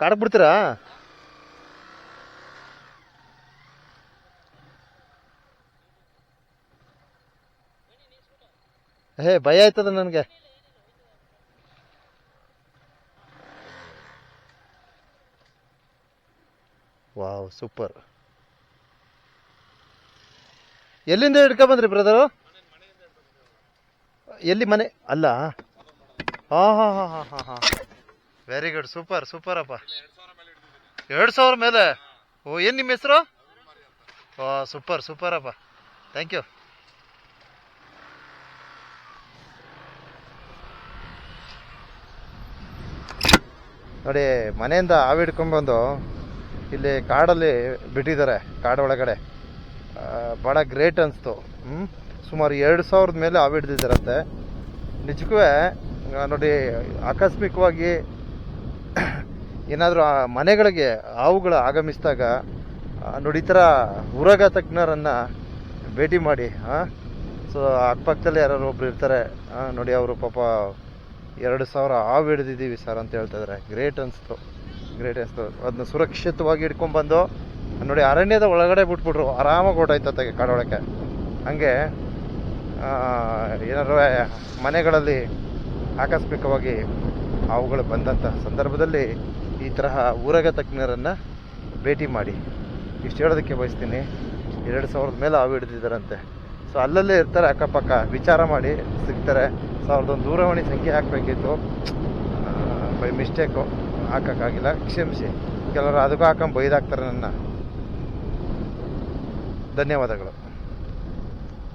ಕಾಡಕ್ ಬಿಡ್ತೀರಾ ಹೇ ಭಯ ಆಯ್ತದ ನನಗೆ. Wow, super. ಎಲ್ಲಿಂದ ಹಿಡ್ಕೊ ಬಂದ್ರಿ ಬ್ರದರು ಎಲ್ಲಿ ಮನೆ? ಅಲ್ಲ? ಹಾ ಹಾ ಹಾ ಹಾ ಹಾ ಹಾ. ವೆರಿ ಗುಡ್ ಸೂಪರ್ ಸೂಪರ್ ಅಪ್ಪ. ಎರಡು ಸಾವಿರ ಮೇಲೆ? ಓ ಏನು ನಿಮ್ಮ ಹೆಸರು? ಓ ಸೂಪರ್ ಸೂಪರ್ ಅಪ್ಪ. ಥ್ಯಾಂಕ್ ಯು ನೋಡಿ ಮನೆಯಿಂದ ಹಾವು ಹಿಡ್ಕೊಂಡ್ಬಂದು ಇಲ್ಲಿ ಕಾಡಲ್ಲಿ ಬಿಟ್ಟಿದ್ದಾರೆ ಕಾಡು ಒಳಗಡೆ. ಆ, ಭಾಳ ಗ್ರೇಟ್ ಅನಿಸ್ತು. ಹ್ಞೂ ಸುಮಾರು ಎರಡು ಸಾವಿರದ ಮೇಲೆ ಹಾವು ಹಿಡ್ದಿದ್ದಾರಂತೆ ನಿಜಕ್ಕೂ ನೋಡಿ ಆಕಸ್ಮಿಕವಾಗಿ ಏನಾದರೂ ಮನೆಗಳಿಗೆ ಹಾವುಗಳು ಆಗಮಿಸಿದಾಗ ಆ, ನೋಡಿ ಈ ಥರ ಉರಗ ತಜ್ಞರನ್ನು ಭೇಟಿ ಮಾಡಿ ಹಾಂ ಸೊ ಅಕ್ಕಪಕ್ಕದಲ್ಲಿ ಯಾರು ಒಬ್ರು ಇರ್ತಾರೆ ಆ, ನೋಡಿ ಅವರು ಪಾಪ ಎರಡು ಸಾವಿರ ಹಾವು ಹಿಡಿದಿದ್ದೀವಿ ಸರ್ ಅಂತ ಹೇಳ್ತಾ ಇದ್ದಾರೆ ಗ್ರೇಟ್ ಅನಿಸ್ತು. ಗ್ರೇಟ್ ಅನಿಸ್ತು. ಅದನ್ನ ಸುರಕ್ಷಿತವಾಗಿ ಹಿಡ್ಕೊಂಡ್ಬಂದು ನೋಡಿ ಅರಣ್ಯದ ಒಳಗಡೆ ಬಿಟ್ಬಿಟ್ರು. ಆರಾಮಾಗಿ ತಗೆ ಕಾಡೊಳಕ್ಕೆ. ಹಂಗೆ ಏನಾದ್ರು ಮನೆಗಳಲ್ಲಿ ಆಕಸ್ಮಿಕವಾಗಿ ಹಾವುಗಳು ಬಂದಂಥ ಸಂದರ್ಭದಲ್ಲಿ ಈ ತರಹ ಊರಗ ತಜ್ಞರನ್ನು ಭೇಟಿ ಮಾಡಿ. ಇಷ್ಟು ಹೇಳೋದಕ್ಕೆ ಬಯಸ್ತೀನಿ. ಎರಡು ಸಾವಿರದ ಮೇಲೆ ಹಾವು ಹಿಡಿದಿದ್ದಾರಂತೆ. ಸೊ ಅಲ್ಲಲ್ಲೇ ಇರ್ತಾರೆ, ಅಕ್ಕಪಕ್ಕ. ವಿಚಾರ ಮಾಡಿ ಸಿಗ್ತಾರೆ. ಸೊ ಅವ್ರದ್ದೊಂದು ದೂರವಾಣಿ ಸಂಖ್ಯೆ ಹಾಕಬೇಕಿತ್ತು. By mistake. ಹಾಕೋಕ್ಕಾಗಿಲ್ಲ. ಕ್ಷಮಿಸಿ. ಕೆಲವರು ಅದಕ್ಕೂ ಹಾಕೊಂಡು ಬೈದಾಕ್ತಾರೆ ನನ್ನ. ಧನ್ಯವಾದಗಳು.